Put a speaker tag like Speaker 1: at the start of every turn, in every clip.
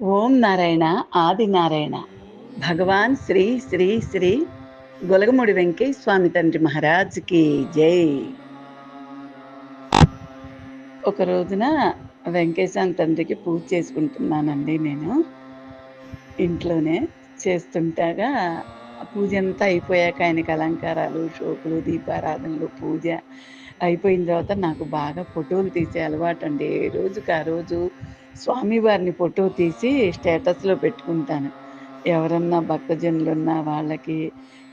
Speaker 1: ఓం నారాయణ ఆది నారాయణ. భగవాన్ శ్రీ శ్రీ శ్రీ గొలగముడి వెంకయ్య స్వామి తండ్రి మహారాజ్కి జై. ఒక రోజున వెంకటేశ్వర తండ్రికి పూజ చేసుకుంటున్నానండి నేను. ఇంట్లోనే చేస్తుంటాగా. పూజ అంతా అయిపోయాక ఆయనకి అలంకారాలు షోకులు దీపారాధనలు పూజ అయిపోయిన తర్వాత నాకు బాగా ఫోటోలు తీసే అలవాటు అండి. ఏ రోజుకి ఆ రోజు స్వామివారిని ఫోటో తీసి స్టేటస్లో పెట్టుకుంటాను. ఎవరన్నా భక్తజనులు ఉన్న వాళ్ళకి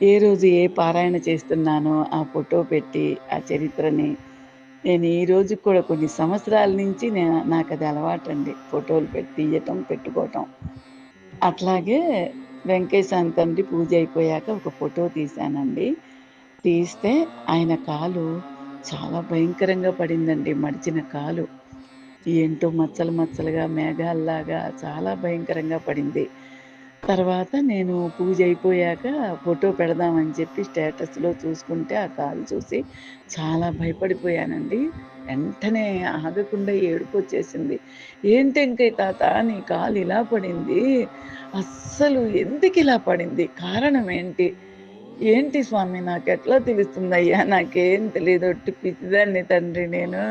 Speaker 1: ఏ రోజు ఏ పారాయణ చేస్తున్నానో ఆ ఫోటో పెట్టి ఆ చరిత్రని. నేను ఈ రోజు కూడా కొన్ని సంవత్సరాల నుంచి నేను నాకు అది అలవాటు అండి ఫోటోలు పెట్టి తీయటం పెట్టుకోవటం. అట్లాగే వెంకటేశ్వర తండ్రి పూజ అయిపోయాక ఒక ఫోటో తీశానండి. తీస్తే ఆయన కాలు చాలా భయంకరంగా పడిందండి మడిచిన కాలు. ఏంటో మచ్చలు మచ్చలుగా మేఘాల్లాగా చాలా భయంకరంగా పడింది. తర్వాత నేను పూజ అయిపోయాక ఫోటో పెడదామని చెప్పి స్టేటస్లో చూసుకుంటే ఆ కాలు చూసి చాలా భయపడిపోయానండి. వెంటనే ఆగకుండా ఏడుపు వచ్చేసింది ఏంటి తాత నీ కాలు ఇలా పడింది? అస్సలు ఎందుకు ఇలా పడింది? కారణం ఏంటి? ఏంటి స్వామి నాకు ఎట్లా తెలుస్తుంది అయ్యా నాకేం తెలియదు ఒట్టి పిచ్చిదాన్ని తండ్రి నేను.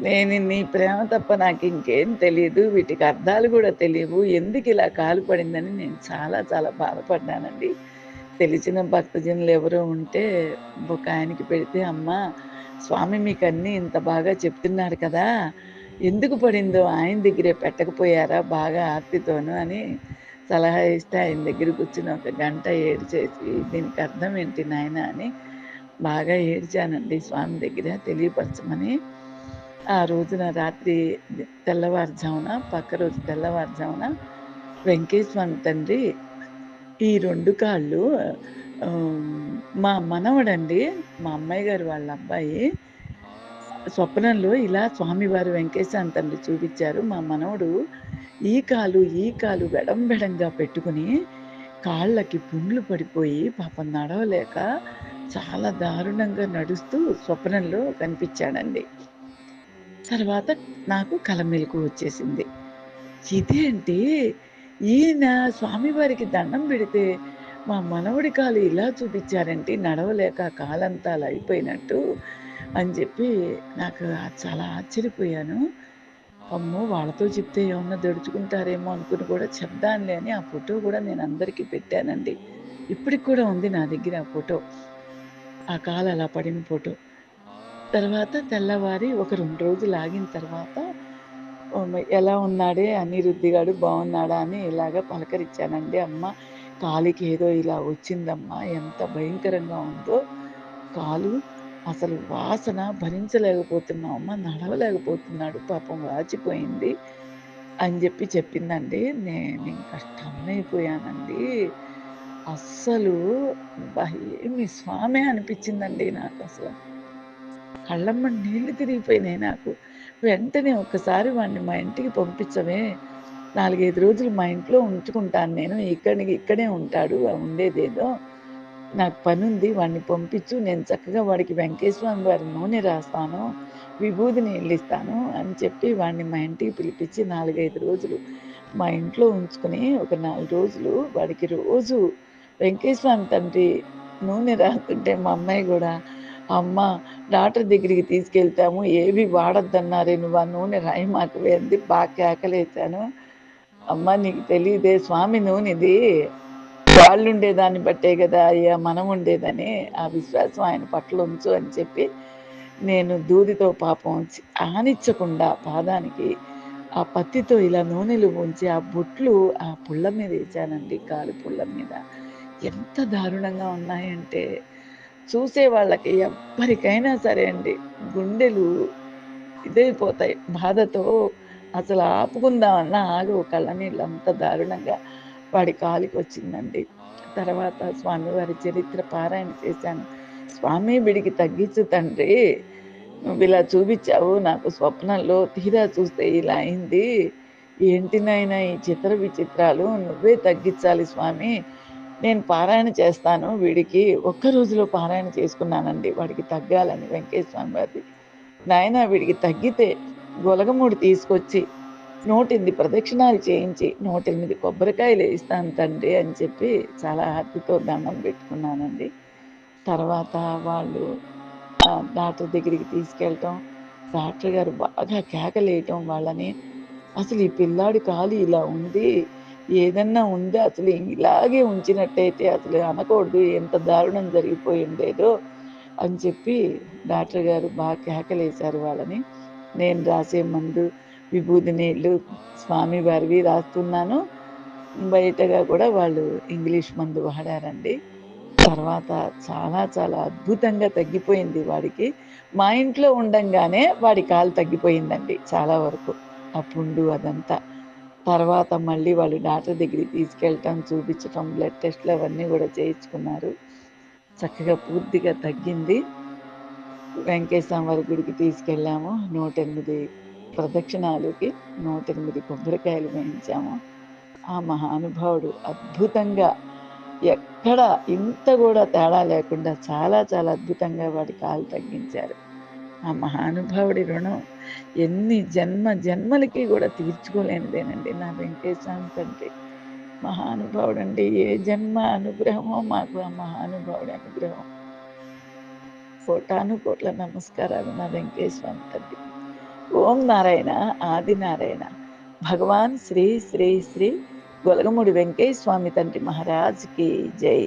Speaker 1: నేను నీ ప్రేమ తప్ప నాకు ఇంకేం తెలియదు వీటికి అర్థాలు కూడా తెలియవు ఎందుకు ఇలా కాలు పడిందని నేను చాలా చాలా బాధపడ్డానండి. తెలిసిన భక్తజనులు ఎవరో ఉంటే ఒక ఆయనకి పెడితే అమ్మ స్వామి మీకు అన్నీ ఇంత బాగా చెప్తున్నారు కదా ఎందుకు పడిందో ఆయన దగ్గరే పెట్టకపోయారా బాగా ఆర్తితోను అని సలహా ఇస్తే ఆయన దగ్గర కూర్చుని ఒక గంట ఏడ్చేసి దీనికి అర్థం ఏంటి నాయన అని బాగా ఏడ్చానండి స్వామి దగ్గర తెలియపరచమని ఆ రోజున రాత్రి తెల్లవారుజామున పక్క రోజు తెల్లవారుజామున వెంకటేశ్వర తండ్రి ఈ రెండు కాళ్ళు మా మనవడండి మా అమ్మాయి గారు వాళ్ళ అబ్బాయి స్వప్నంలో ఇలా స్వామివారు వెంకటేశ్వర తండ్రి చూపించారు. మా మనవడు ఈ కాలు ఈ కాలు వెడంబెడంగా పెట్టుకుని కాళ్ళకి పుండ్లు పడిపోయి పాపం నడవలేక చాలా దారుణంగా నడుస్తూ స్వప్నంలో కనిపించాడండి. తర్వాత నాకు కలమెలకు వచ్చేసింది. ఇదేంటి ఈయన స్వామివారికి దండం పెడితే మా మనవడి కాలు ఇలా చూపించారంటే నడవలేక కాలంతా అలా అయిపోయినట్టు అని చెప్పి నాకు చాలా ఆశ్చర్యపోయాను. అమ్మో వాళ్ళతో చెప్తే ఏమన్నా దడుచుకుంటారేమో అనుకుని కూడా చెప్దానులే అని ఆ ఫోటో కూడా నేను అందరికీ పెట్టానండి. ఇప్పటికి కూడా ఉంది నా దగ్గర ఆ ఫోటో. ఆ కాలు అలా పడిన ఫోటో. తర్వాత తెల్లవారి ఒక రెండు రోజులు ఆగిన తర్వాత ఎలా ఉన్నాడే? అనిరుద్ధిగాడు బాగున్నాడా? అని ఇలాగ పలకరించానండి. అమ్మ కాలికి ఏదో ఇలా వచ్చిందమ్మా ఎంత భయంకరంగా ఉందో కాలు అసలు వాసన భరించలేకపోతున్నామమ్మ నడవలేకపోతున్నాడు పాపం వాచిపోయింది అని చెప్పి చెప్పిందండి. నేను ఇంకా అయిపోయానండి అస్సలు ఏమి స్వామి అనిపించిందండి నాకు అసలు. కళ్ళమ్మ నీళ్ళు తిరిగిపోయినాయి నాకు. వెంటనే ఒక్కసారి వాడిని మా ఇంటికి పంపించమే నాలుగైదు రోజులు మా ఇంట్లో ఉంచుకుంటాను నేను. ఇక్కడికి ఇక్కడే ఉంటాడు. ఉండేదేదో. నాకు పని ఉంది వాడిని పంపించు. నేను చక్కగా వాడికి వెంకటేశ్వర వారి నూనె రాస్తాను. విభూది నీళ్ళు ఇస్తాను అని చెప్పి వాడిని మా ఇంటికి పిలిపించి నాలుగైదు రోజులు మా ఇంట్లో ఉంచుకుని ఒక నాలుగు రోజులు వాడికి రోజు వెంకటేశ్వర తండ్రి నూనె రాస్తుంటే మా అమ్మాయి కూడా అమ్మ డాక్టర్ దగ్గరికి తీసుకెళ్తాము ఏవి వాడద్దన్నారే నువ్వు ఆ నూనె రాయి మాకు వేంది బాగా కేకలేసాను అమ్మ నీకు తెలియదే స్వామి నూనెది వాళ్ళు ఉండేదాన్ని బట్టే కదా అయ్యా మనం ఉండేదని ఆ విశ్వాసం ఆయన పట్ల ఉంచు అని చెప్పి నేను దూదితో పాపం ఆనిచ్చకుండా పాదానికి ఆ పత్తితో ఇలా నూనెలు ఉంచి ఆ బుట్లు ఆ పుల్ల మీద వేసానండి కాలు పుల్ల మీద. ఎంత దారుణంగా ఉన్నాయంటే చూసే వాళ్ళకి ఎవ్వరికైనా సరే అండి గుండెలు ఇదైపోతాయి. బాధతో అసలు ఆపుకుందామన్నా ఆగు కళ్ళ నీళ్ళు అంత దారుణంగా వాడి కాలికి వచ్చిందండి తర్వాత స్వామివారి చరిత్ర పారాయణ చేశాను. స్వామి బిడికి తగ్గించు తండ్రి నువ్వు ఇలా చూపించావు నాకు స్వప్నంలో తీరా చూస్తే ఇలా అయింది. ఏంటి ఈ చిత్ర విచిత్రాలు? నువ్వే తగ్గించాలి స్వామి. నేను పారాయణ చేస్తాను వీడికి. ఒక్క రోజులో పారాయణ చేసుకున్నానండి. వాడికి తగ్గాలని వెంకటేశ్వర స్వామి వారి నాయన వీడికి తగ్గితే గొలగమూడి తీసుకొచ్చి నూటెనిమిది ప్రదక్షిణాలు చేయించి నూటెనిమిది కొబ్బరికాయలు వేస్తాను తండ్రి అని చెప్పి చాలా హ్యాపీతో దండం పెట్టుకున్నానండి. తర్వాత వాళ్ళు డాక్టర్ దగ్గరికి తీసుకెళ్ళటం డాక్టర్ గారు బాగా కేకలేయటం వాళ్ళని. అసలు ఈ పిల్లాడి కాలు ఇలా ఉంది. ఏదన్నా ఉందా? అసలు ఇలాగే ఉంచినట్టయితే అసలు అనకూడదు. ఎంత దారుణం జరిగిపోయి ఉండేదో అని చెప్పి డాక్టర్ గారు బాగా కేకలేశారు వాళ్ళని. నేను రాసే మందు విభూతి నీళ్ళు స్వామి వారివి రాస్తున్నాను. బయటగా కూడా వాళ్ళు ఇంగ్లీష్ మందు వాడారండి. తర్వాత చాలా చాలా అద్భుతంగా తగ్గిపోయింది వాడికి. మా ఇంట్లో ఉండంగానే వాడి కాలు తగ్గిపోయిందండి చాలా వరకు. ఆ పుండు అదంతా. తర్వాత మళ్ళీ వాళ్ళు డాక్టర్ దగ్గరికి తీసుకెళ్ళటం చూపించటం బ్లడ్ టెస్ట్లు అవన్నీ కూడా చేయించుకున్నారు. చక్కగా పూర్తిగా తగ్గింది. వెంకటేశ్వర వారి గుడికి తీసుకెళ్ళాము. నూట ఎనిమిది ప్రదక్షిణాలకి నూట ఎనిమిది కొబ్బరికాయలు వేయించాము ఆ మహానుభావుడు అద్భుతంగా ఎక్కడ ఇంత కూడా తేడా లేకుండా చాలా చాలా అద్భుతంగా వాడి కాలు తగ్గించారు. ఆ మహానుభావుడి రుణం ఎన్ని జన్మ జన్మలకి కూడా తీర్చుకోలేనిదేనండి నా వెంకటేశ్వర తండ్రి మహానుభావుడు అండి ఏ జన్మ అనుగ్రహమో మాకు ఆ మహానుభావుడి అనుగ్రహం. కోటాను కోట్ల నమస్కారాలు నా వెంకటేశ్వర తండ్రి ఓం నారాయణ ఆది నారాయణ. భగవాన్ శ్రీ శ్రీ శ్రీ గొలగముడి వెంకయ్య స్వామి తండ్రి మహారాజ్కి జై.